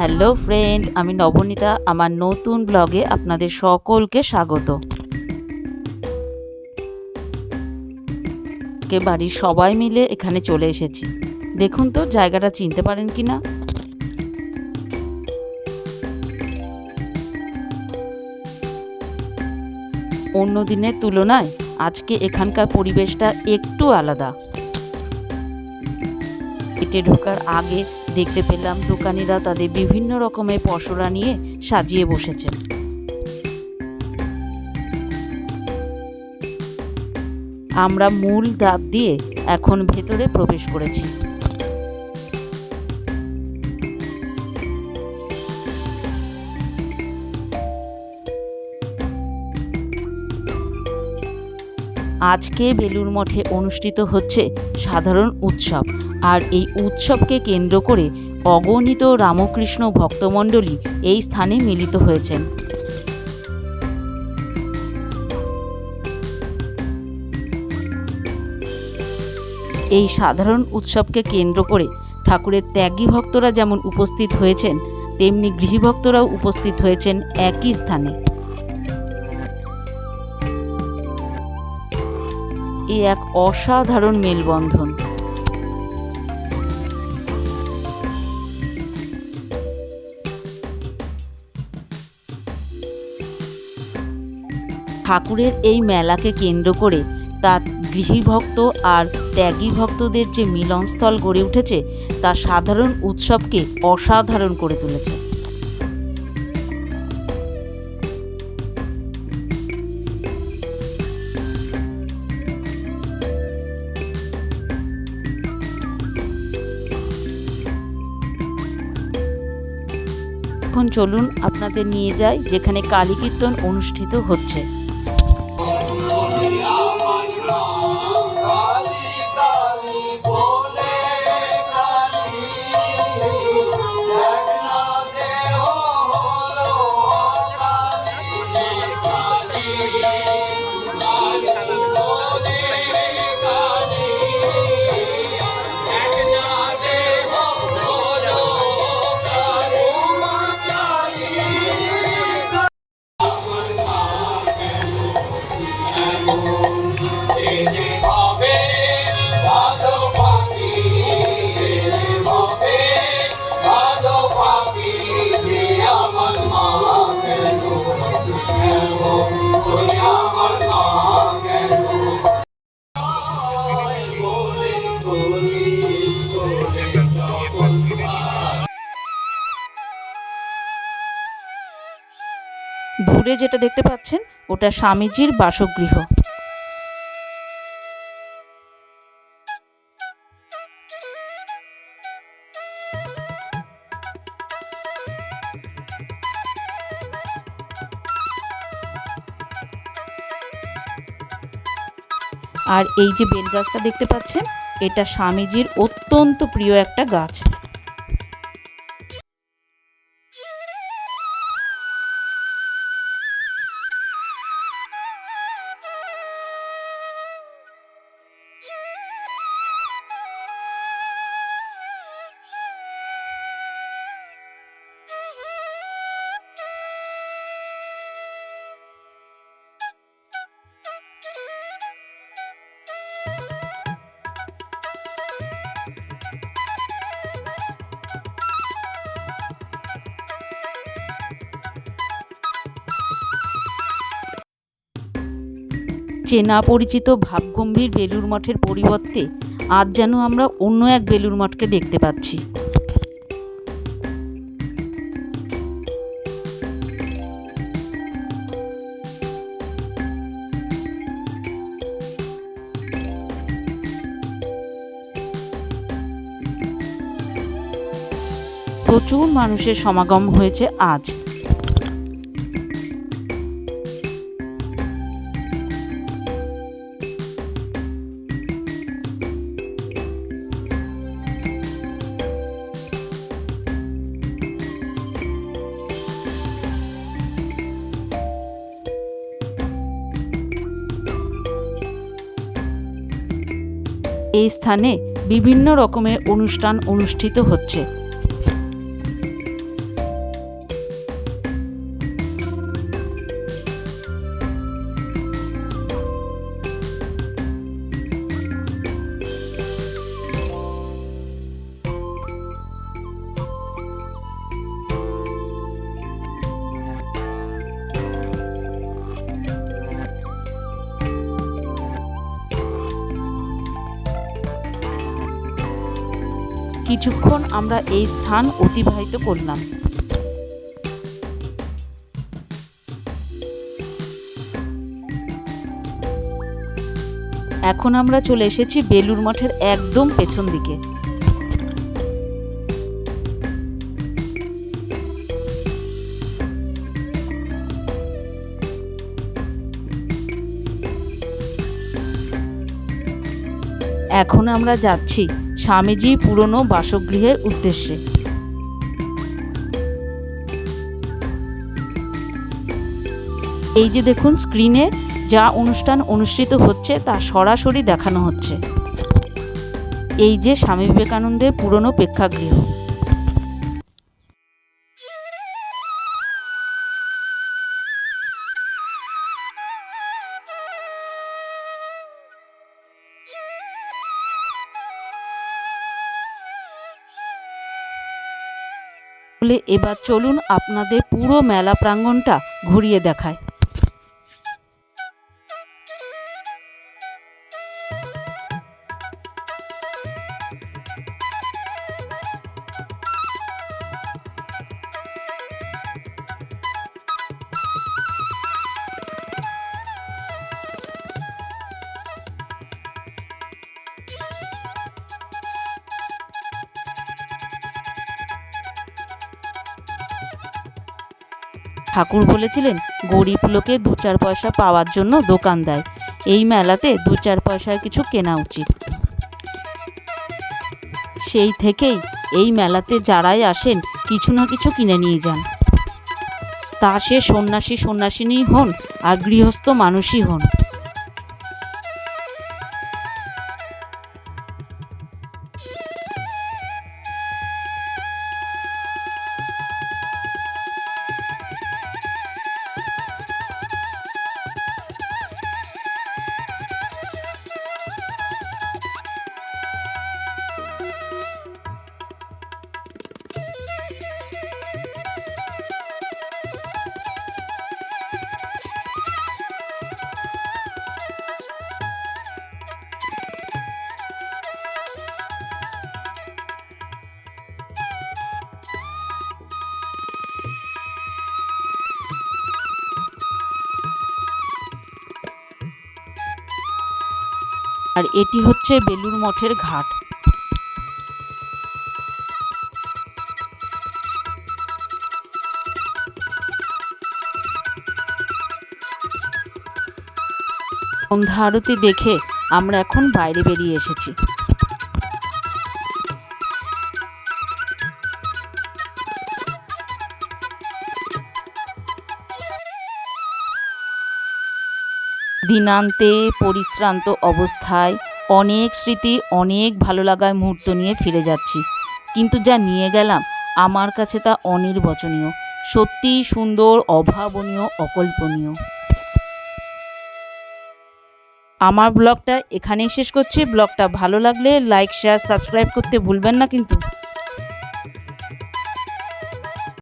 Hello friend আমি নবনীতা, আমার নতুন ব্লগে আপনাদের সকলকে স্বাগত। আজকে বাড়ির সবাই মিলে এখানে চলে এসেছি। দেখুন তো, জায়গাটা চিনতে পারেন কি না অন্য দিনের তুলনায় আজকে এখানকার পরিবেশটা একটু আলাদা। পেটে ঢোকার আগে দেখতে পেলাম দোকানিরা তাদের বিভিন্ন রকমের পসরা নিয়ে সাজিয়ে বসেছে আমরা মূল দ্বার দিয়ে এখন ভেতরে প্রবেশ করেছি। আজকে বেলুর মঠে অনুষ্ঠিত হচ্ছে সাধারণ উৎসব। আর এই উৎসবকে কেন্দ্র করে অগণিত রামকৃষ্ণ ভক্তমণ্ডলী এই স্থানে মিলিত হয়েছেন। এই সাধারণ উৎসবকে কেন্দ্র করে ঠাকুরের ত্যাগী ভক্তরা যেমন উপস্থিত হয়েছেন, তেমনি গৃহভক্তরাও উপস্থিত হয়েছেন একই স্থানে। এ এক অসাধারণ মেলবন্ধন। ঠাকুরের এই মেলাকে কেন্দ্র করে তার গৃহীভক্ত আর ত্যাগী ভক্তদের যে মিলনস্থল গড়ে উঠেছে, তা সাধারণ উৎসবকে অসাধারণ করে তুলেছে। এখন চলুন আপনাদের নিয়ে যাই, যেখানে কালী কীর্তন অনুষ্ঠিত হচ্ছে। দূরে যেটা দেখতে পাচ্ছেন, ওটা স্বামীজির বাসগৃহ। আর এই যে বেল গাছটা দেখতে পাচ্ছেন, এটা স্বামীজির অত্যন্ত প্রিয় একটা গাছ। চেনা পরিচিত ভাবগম্ভীর বেলুর মঠের পরিবর্তে আজ যেন আমরা অন্য এক বেলুর মঠকে দেখতে পাচ্ছি। প্রচুর মানুষের সমাগম হয়েছে আজ। এই স্থানে বিভিন্ন রকমের অনুষ্ঠান অনুষ্ঠিত হচ্ছে। কিছুক্ষণ আমরা এই স্থান অতিবাহিত করলাম। এখন আমরা চলে এসেছি বেলুর মঠের একদম পেছন দিকে। এখন আমরা যাচ্ছি স্বামীজি পুরনো বাসগৃহের উদ্দেশ্যে। এই যে দেখুন স্ক্রিনে যা অনুষ্ঠান অনুষ্ঠিত হচ্ছে, তা সরাসরি দেখানো হচ্ছে। এই যে স্বামী বিবেকানন্দের পুরনো প্রেক্ষাগৃহ। বলে এবার চলুন আপনাদের পুরো মেলা প্রাঙ্গণটা ঘুরিয়ে দেখায়। ঠাকুর বলেছিলেন, গরিব লোকে দু চার পয়সা পাওয়ার জন্য দোকান দেয়। এই মেলাতে দু চার পয়সার কিছু কেনা উচিত। সেই থেকেই এই মেলাতে যারাই আসেন, কিছু না কিছু কিনে নিয়ে যান। তা সে সন্ন্যাসী সন্ন্যাসিনী হন আর গৃহস্থ মানুষই হন। আর এটি হচ্ছে বেলুর মঠের ঘাট। সন্ধ্যা আরতি দেখে আমরা এখন বাইরে বেরিয়ে এসেছি। দিনান্তে পরিশ্রান্ত অবস্থায় অনেক স্মৃতি, অনেক ভালো লাগার মুহূর্ত নিয়ে ফিরে যাচ্ছি। কিন্তু যা নিয়ে গেলাম, আমার কাছে তা অনির্বচনীয়। সত্যিই সুন্দর, অভাবনীয়, অকল্পনীয়। আমার ব্লগটা এখানেই শেষ করছি। ব্লগটা ভালো লাগলে লাইক শেয়ার সাবস্ক্রাইব করতে ভুলবেন না কিন্তু।